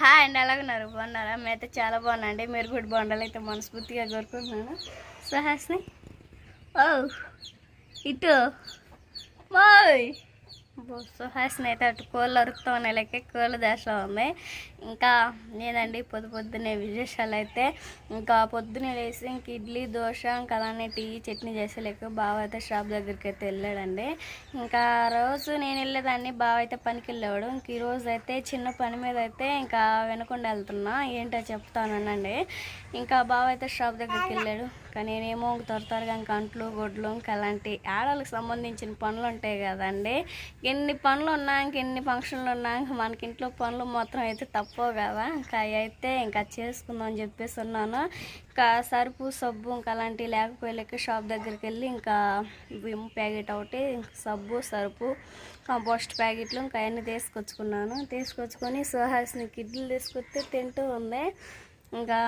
Hi అండి ఎలాగున్నారు? బాగున్నారా? మేమైతే చాలా బాగున్నాండి మీరు కూడా బాగుండాలి అయితే మనస్ఫూర్తిగా కోరుకుంటున్నాను. సుహాస్ని. ఓ ఇటు. మోయ్ సుహాస్ని అయితే అటు కోళ్ళు అరుకుతూ ఉన్నాయి లెక్క కోళ్ళ దశలో ఉంది. ఇంకా నేనండి పొద్దు పొద్దున్నే విశేషాలు అయితే ఇంకా పొద్దున్నే లేసి ఇంక ఇడ్లీ దోశ ఇంకా అలానే టీ చట్నీ చేసే లెక్క బావ అయితే షాప్ దగ్గరికి అయితే వెళ్ళాడండి. ఇంకా రోజు నేను వెళ్ళేదాన్ని బావ అయితే పనికి వెళ్ళేవాడు. ఇంక ఈరోజు అయితే చిన్న పని మీద అయితే ఇంకా వెనకుండా వెళ్తున్నా. ఏంటో చెప్తానండి ఇంకా బావ అయితే షాప్ దగ్గరికి వెళ్ళాడు. కానీ నేనేమో త్వర త్వరగా ఇంకా అంట్లు గొడ్లు ఇంకా అలాంటి ఆడవాళ్ళకి సంబంధించిన పనులు ఉంటాయి కదండి. ఎన్ని పనులు ఉన్నా ఇంక ఎన్ని ఫంక్షన్లు ఉన్నా మనకి ఇంట్లో పనులు మాత్రం అయితే తప్పవు కదా. ఇంకా అయితే ఇంకా చేసుకుందాం అని చెప్పేసి ఉన్నాను. ఇంకా సరుపు సబ్బు ఇంకా అలాంటివి లేకపోయలేక షాప్ దగ్గరికి వెళ్ళి ఇంకా విమ్ ప్యాకెట్ ఒకటి సబ్బు సరుపు కంపోస్ట్ ప్యాకెట్లు ఇంకా అవన్నీ తీసుకొచ్చుకున్నాను. తీసుకొచ్చుకొని సుహాస్ని కిడ్లు తీసుకొస్తే తింటూ ఉంది. ఇంకా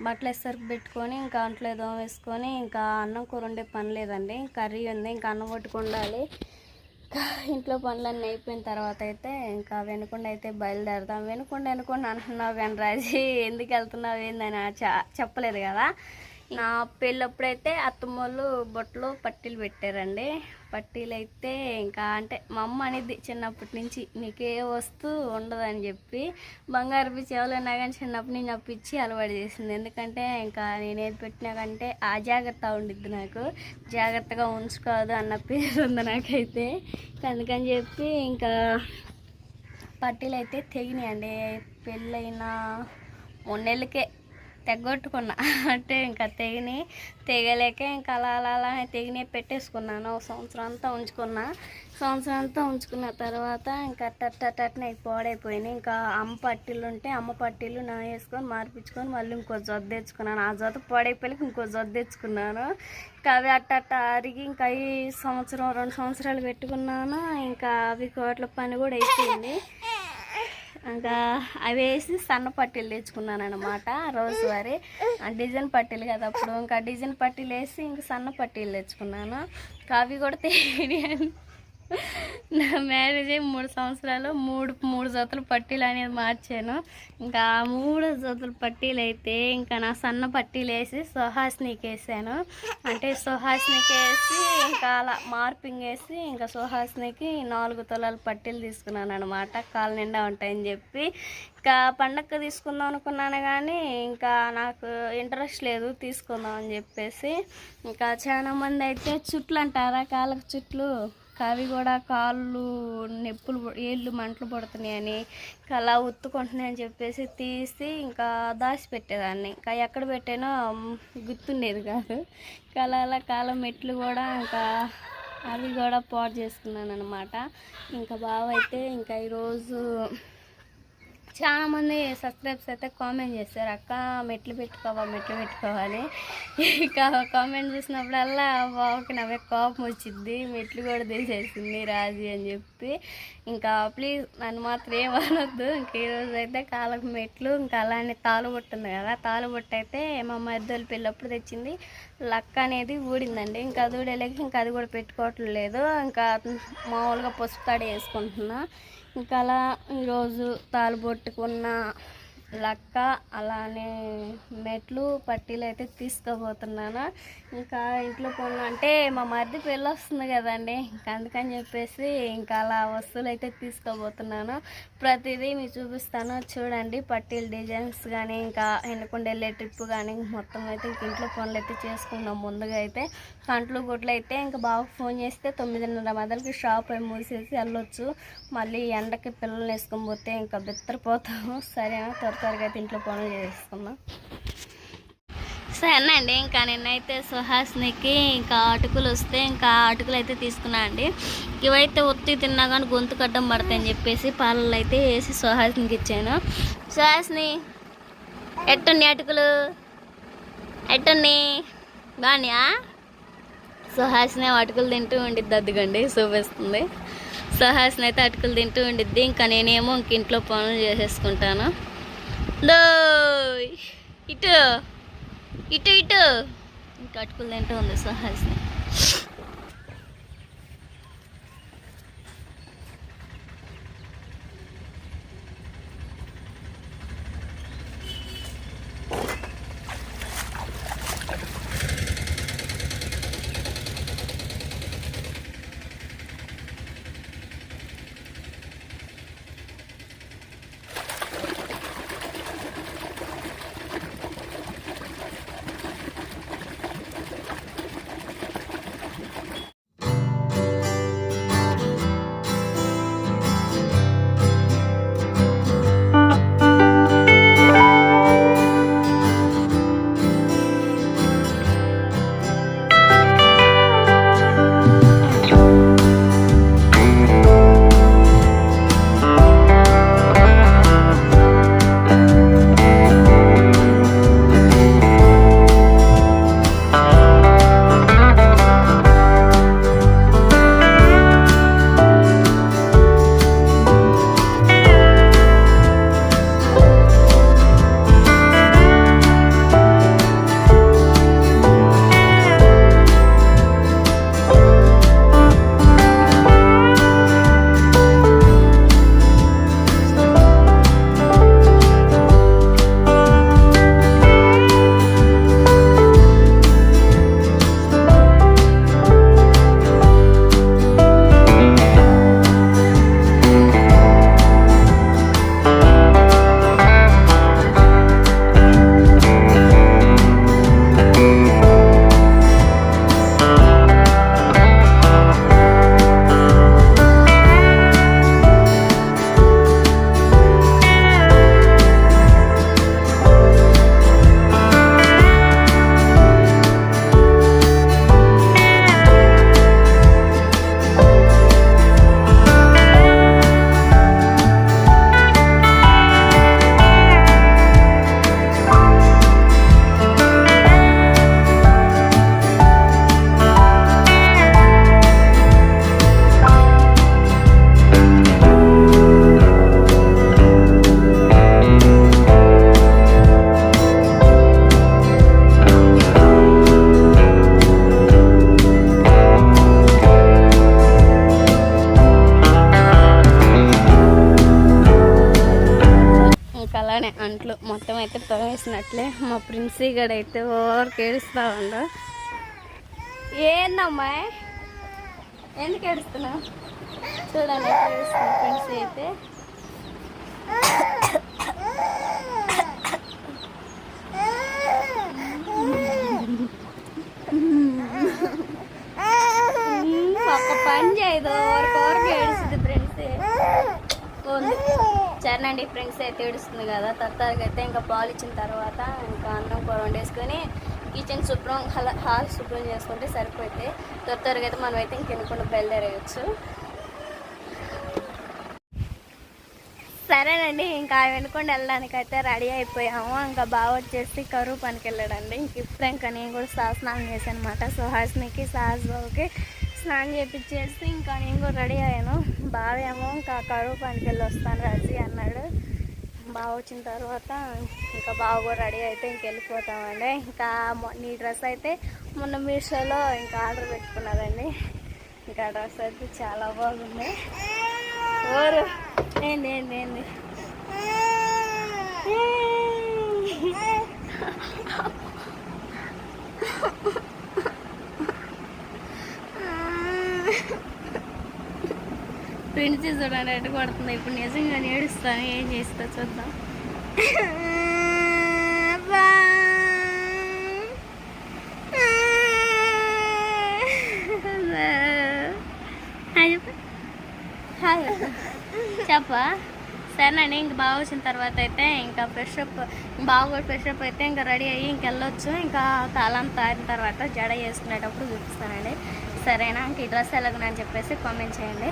బట్టలు ఎసరికి పెట్టుకొని ఇంకా అంట్లో ఏదో వేసుకొని ఇంకా అన్నం కూర ఉండే పని లేదండి. కర్రీ ఉంది ఇంకా అన్నం పట్టుకుండాలి ఇంకా ఇంట్లో పనులన్నీ అయిపోయిన తర్వాత అయితే ఇంకా వెనుకొండ అయితే బయలుదేరదాం. వెనుకొండ వెనుకొండ అంటున్నావు కానీ రాజీ ఎందుకు వెళ్తున్నావు ఏందని చ- చెప్పలేదు కదా. నా పెళ్ళప్పుడైతే అత్తమ్మోళ్ళు బొట్టలు పట్టీలు పెట్టారండి. పట్టీలు అయితే ఇంకా అంటే మా అమ్మ అనేది చిన్నప్పటి నుంచి నీకే వస్తువు ఉండదని చెప్పి బంగారు పిచ్చి ఎవరైనా కానీ చిన్నప్పటి నుంచి అప్పించి అలవాటు చేసింది. ఎందుకంటే ఇంకా నేనేది పెట్టినా కంటే ఆ జాగ్రత్త ఉండిద్ది నాకు. జాగ్రత్తగా ఉంచుకోదు అన్న పేరు ఉంది నాకైతే. అందుకని చెప్పి ఇంకా పట్టీలు అయితే తెగినాయండి. పెళ్ళైన మూడు నెలలకే తెగొట్టుకున్నా. అంటే ఇంకా తెగిని తెగలేక ఇంకా అలా అలా అలా తెగినే పెట్టేసుకున్నాను. ఒక సంవత్సరం అంతా ఉంచుకున్నా. సంవత్సరం అంతా ఉంచుకున్న తర్వాత ఇంకా టట్టని పాడైపోయినాయి. ఇంకా అమ్మ పట్టీలు ఉంటే అమ్మ పట్టీలు నా వేసుకొని మార్పించుకొని మళ్ళీ ఇంకో జొద్ద తెచ్చుకున్నాను. ఆ జొద్ద పాడైపోయి ఇంకో జొద్ద తెచ్చుకున్నాను. ఇంకా అవి అట్ట అట్ట అరిగి ఇంకా ఈ సంవత్సరం రెండు సంవత్సరాలు పెట్టుకున్నాను. ఇంకా అవి కోట్ల పని కూడా అయిపోయింది. ఇంకా అవి వేసి సన్న పట్టీలు తెచ్చుకున్నాను అనమాట రోజువారీ ఆ డిజైన్ పట్టీలు కదా అప్పుడు. ఇంకా డిజైన్ పట్టీలు వేసి ఇంక సన్న పట్టీలు తెచ్చుకున్నాను. ఇంకా అవి కూడా తెలియని నా మ్యారేజ్ అయ్యి మూడు సంవత్సరాలు మూడు మూడు జతలు పట్టీలు అనేది మార్చాను. ఇంకా ఆ మూడు జతలు పట్టీలు అయితే ఇంకా నా సన్న పట్టీలు వేసి సుహాస్నికి వేసాను. అంటే సుహాస్నికి వేసి ఇంకా అలా మార్పింగ్ వేసి ఇంకా సుహాస్నికి నాలుగు తులాల పట్టీలు తీసుకున్నాను అనమాట కాలు నిండా ఉంటాయని చెప్పి. ఇంకా పండగ తీసుకుందాం అనుకున్నాను కానీ ఇంకా నాకు ఇంట్రెస్ట్ లేదు తీసుకుందాం అని చెప్పేసి. ఇంకా చాలామంది అయితే చుట్లు అంటారా కాళ్ళకు చుట్లు? అవి కూడా కాళ్ళు నొప్పులు ఏళ్ళు మంటలు పడుతున్నాయని ఇంకా అలా ఉత్తుకుంటున్నాయని చెప్పేసి తీసి ఇంకా దాచి పెట్టేదాన్ని ఇంకా ఎక్కడ పెట్టానో గుర్తుండేది కాదు. ఇంకా అలా అలా కాలం మెట్లు కూడా ఇంకా అవి కూడా పాడు చేసుకున్నాను అనమాట ఇంకా బావ అయితే ఇంకా ఈరోజు చాలా మంది సబ్స్క్రైబ్స్ అయితే కామెంట్ చేశారు అక్క మెట్లు పెట్టుకోవా మెట్లు పెట్టుకోవాలి. ఇక కామెంట్ చూసినప్పుడల్లా బావకి నవ్వే కోపం వచ్చింది మెట్లు కూడా తీసేసింది రాజీ అని చెప్పి. ఇంకా ప్లీజ్ నన్ను మాత్రం ఏమనొద్దు ఇంక ఈరోజు అయితే కాళ్ళకు మెట్లు ఇంకా అలానే తాలుబొట్టు ఉంది కదా తాలుబొట్టు అయితే మా మద్దలు పెళ్ళప్పుడు తెచ్చింది. లక్క అనేది ఊడిందండి. ఇంకా అది ఊడేలేక ఇంకా అది కూడా పెట్టుకోవట్లేదు. ఇంకా మామూలుగా పసుపు తాడు వేసుకుంటున్నా. ఇంకా అలా ఈరోజు తాలుబొట్టుకున్న లక్క అలానే మెట్లు పట్టీలు అయితే తీసుకోబోతున్నాను ఇంకా ఇంట్లో పనులు అంటే మా మరిది పెళ్ళి వస్తుంది కదండి. ఇంకా అందుకని చెప్పేసి ఇంకా అలా వస్తువులు అయితే తీసుకోబోతున్నాను ప్రతిదీ మీకు చూపిస్తాను. చూడండి పట్టీల డిజైన్స్ కానీ ఇంకా ఎన్నుకుండా వెళ్ళే ట్రిప్ కానీ మొత్తం అయితే ఇంక ఇంట్లో పనులు అయితే చేసుకున్నాం ముందుగా అయితే. కంట్లు గుడ్లు అయితే ఇంకా బాగా ఫోన్ చేస్తే తొమ్మిదిన్నర మొదలకి షాప్ అయి మూసేసి వెళ్ళొచ్చు. మళ్ళీ ఎండకి పిల్లల్ని వేసుకొని పోతే ఇంకా బిత్తరపోతాము. సరేనా త్వర త్వరగా అయితే ఇంట్లో పనులు చేసుకుందాం సరేనండి ఇంకా నిన్నైతే సుహాస్నికి ఇంకా అటుకులు వస్తే ఇంకా అటుకులు అయితే తీసుకున్నా అండి. ఇవైతే ఒత్తి తిన్నా కానీ గొంతు కడ్డం పడతాయని చెప్పేసి పాలల్లో అయితే వేసి సుహాస్నికి ఇచ్చాను. సుహాస్ని ఎట్టున్ని అటుకులు? ఎట్టున్ని బాగా సుహాస్ని అటుకులు తింటూ ఉండిద్ది అద్దుగండి చూపిస్తుంది. సుహాస్ని అయితే అటుకులు తింటూ ఉండిద్ది. ఇంకా నేనేమో ఇంక ఇంట్లో పనులు చేసేసుకుంటాను. ఇటు ఇటు ఇటు ఇంకా అటుకులు తింటూ ఉంది సుహాస్ని అయితే తోమేసినట్లే మా ప్రిన్సీ గడ అయితే ఓవర్ ఏడుస్తా ఉండు. ఏందమ్మా? ఎందుకు ఏడుస్తున్నావు? చూడండి ఏడుస్తున్నా ప్రిన్సీ అయితే. ఉమ్, ఒక్క పని చేయదు ఓరకు ఏడుస్తుంది ఫ్రెండ్స్ చరణండి ఫ్రెండ్స్ అయితే ఏడుస్తుంది కదా. తర్వాత అయితే ఇంకా పాలు ఇచ్చిన తర్వాత ఇంకా అన్నం కూర వండేసుకొని కిచెన్ శుభ్రం హాల్ హాల్ శుభ్రం చేసుకుంటే సరిపోతే త్వర త్వరగా అయితే మనం అయితే ఇంకెనుకుండా బయలుదేరేయచ్చు. సరేనండి ఇంకా వెనుకొండ వెళ్ళడానికి అయితే రెడీ అయిపోయాము. ఇంకా బాగా వచ్చేసి కరువు పనికి వెళ్ళాడండి ఇంక ఇప్పుడు ఇంకా నేను కూడా సాహసనాలు చేశాను అనమాట సుహాస్నికి సాహస్ బాబుకి స్నానం చేపించేసి ఇంకా నేను కూడా రెడీ అయ్యాను. బాగా ఏమో ఇంకా కరువు పనికి వెళ్ళి వస్తాను రాజీ అన్నాడు. బాగా వచ్చిన తర్వాత ఇంకా బాగా కూడా రెడీ అయితే ఇంక వెళ్ళిపోతామండి. ఇంకా నీ డ్రెస్ అయితే మొన్న మీషోలో ఇంకా ఆర్డర్ పెట్టుకున్నారండి. ఇంకా డ్రెస్ అయితే చాలా బాగుంది. ఓరు ఏంది ఏంది ఏంది? ప్రిన్సెస్ చూడండి ఎటు కొడుతుంది? ఇప్పుడు నిజంగా ఏడుస్తాను ఏం చేస్తా చూద్దాం. చెప్పా. సరేనండి ఇంక బాగా వచ్చిన తర్వాత అయితే ఇంకా ఫ్రెష్ అప్ బాగా ఫ్రెష్ అప్ అయితే ఇంకా రెడీ అయ్యి ఇంక వెళ్ళొచ్చు. ఇంకా కాలం తారిన తర్వాత జడ చేసుకునేటప్పుడు చూపిస్తానండి. సరేనా? ఇంక ఈ డ్రెస్ ఎలాగనని చెప్పేసి కామెంట్ చేయండి.